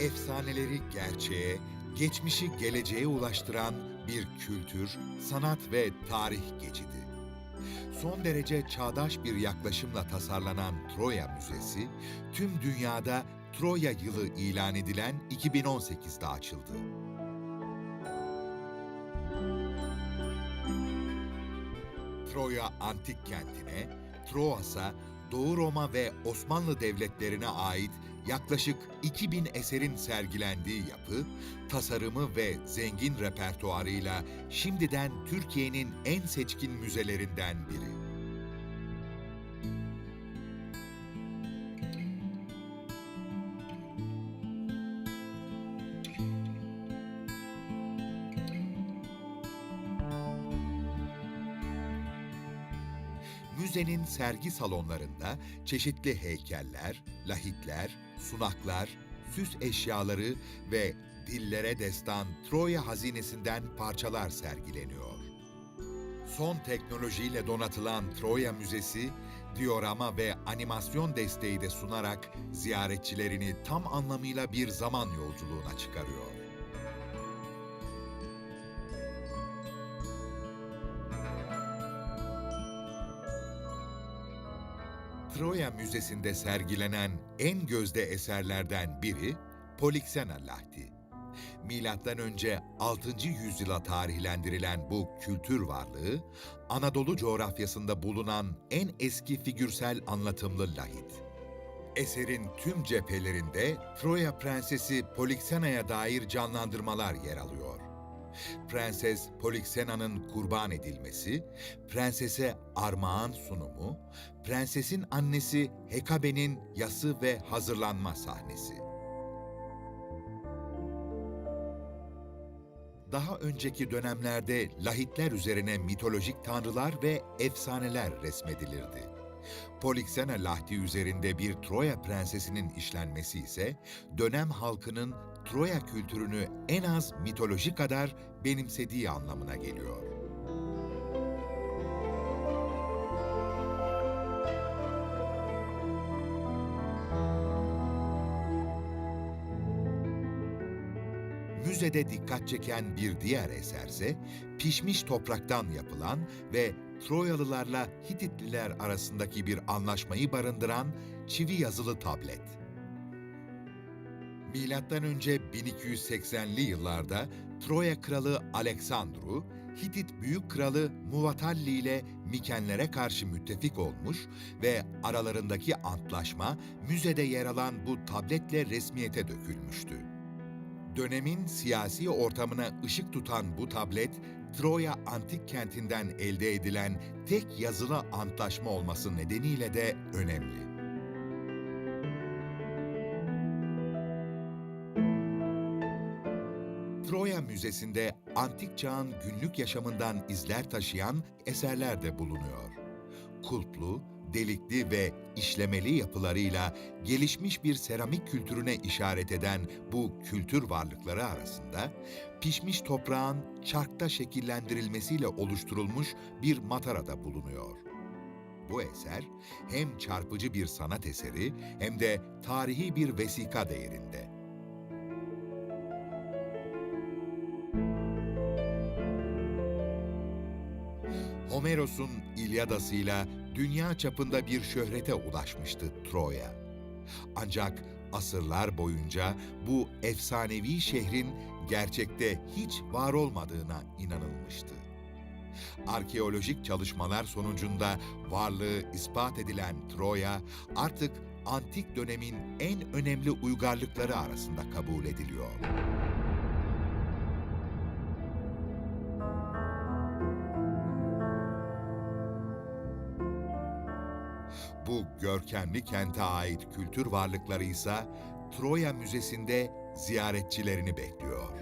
efsaneleri gerçeğe, geçmişi geleceğe ulaştıran bir kültür, sanat ve tarih geçidi. Son derece çağdaş bir yaklaşımla tasarlanan Troya Müzesi, tüm dünyada Troya yılı ilan edilen 2018'de açıldı. Troya antik kentine, Troas'a, Doğu Roma ve Osmanlı devletlerine ait yaklaşık 2000 eserin sergilendiği yapı, tasarımı ve zengin repertuarıyla şimdiden Türkiye'nin en seçkin müzelerinden biri. Müzenin sergi salonlarında çeşitli heykeller, lahitler, sunaklar, süs eşyaları ve dillere destan Troya hazinesinden parçalar sergileniyor. Son teknolojiyle donatılan Troya Müzesi, diorama ve animasyon desteği de sunarak ziyaretçilerini tam anlamıyla bir zaman yolculuğuna çıkarıyor. Troya Müzesi'nde sergilenen en gözde eserlerden biri Polixena Lahti. Milattan önce 6. yüzyıla tarihlendirilen bu kültür varlığı, Anadolu coğrafyasında bulunan en eski figürsel anlatımlı lahit. Eserin tüm cephelerinde Troya Prensesi Polixena'ya dair canlandırmalar yer alıyor. Prenses Polixena'nın kurban edilmesi, prensese armağan sunumu, prensesin annesi Hekabe'nin yası ve hazırlanma sahnesi. Daha önceki dönemlerde lahitler üzerine mitolojik tanrılar ve efsaneler resmedilirdi. Polixena lahti üzerinde bir Troya prensesinin işlenmesi ise dönem halkının Troya kültürünü en az mitoloji kadar benimsediği anlamına geliyor. Müzede dikkat çeken bir diğer eserse pişmiş topraktan yapılan ve Troyalılarla Hititliler arasındaki bir anlaşmayı barındıran çivi yazılı tablet. Milattan önce 1280'li yıllarda Troya kralı Aleksandru, Hitit büyük kralı Muvatalli ile Mikenlere karşı müttefik olmuş ve aralarındaki antlaşma müzede yer alan bu tabletle resmiyete dökülmüştü. Dönemin siyasi ortamına ışık tutan bu tablet, Troya antik kentinden elde edilen tek yazılı antlaşma olması nedeniyle de önemli. Troya Müzesi'nde antik çağın günlük yaşamından izler taşıyan eserler de bulunuyor. Kulplu, delikli ve işlemeli yapılarıyla gelişmiş bir seramik kültürüne işaret eden bu kültür varlıkları arasında pişmiş toprağın çarkta şekillendirilmesiyle oluşturulmuş bir matara da bulunuyor. Bu eser hem çarpıcı bir sanat eseri hem de tarihi bir vesika değerinde. Homeros'un İlyadası'yla dünya çapında bir şöhrete ulaşmıştı Troya. Ancak asırlar boyunca bu efsanevi şehrin gerçekte hiç var olmadığına inanılmıştı. Arkeolojik çalışmalar sonucunda varlığı ispat edilen Troya artık antik dönemin en önemli uygarlıkları arasında kabul ediliyor. Bu görkemli kente ait kültür varlıkları ise Troya Müzesi'nde ziyaretçilerini bekliyor.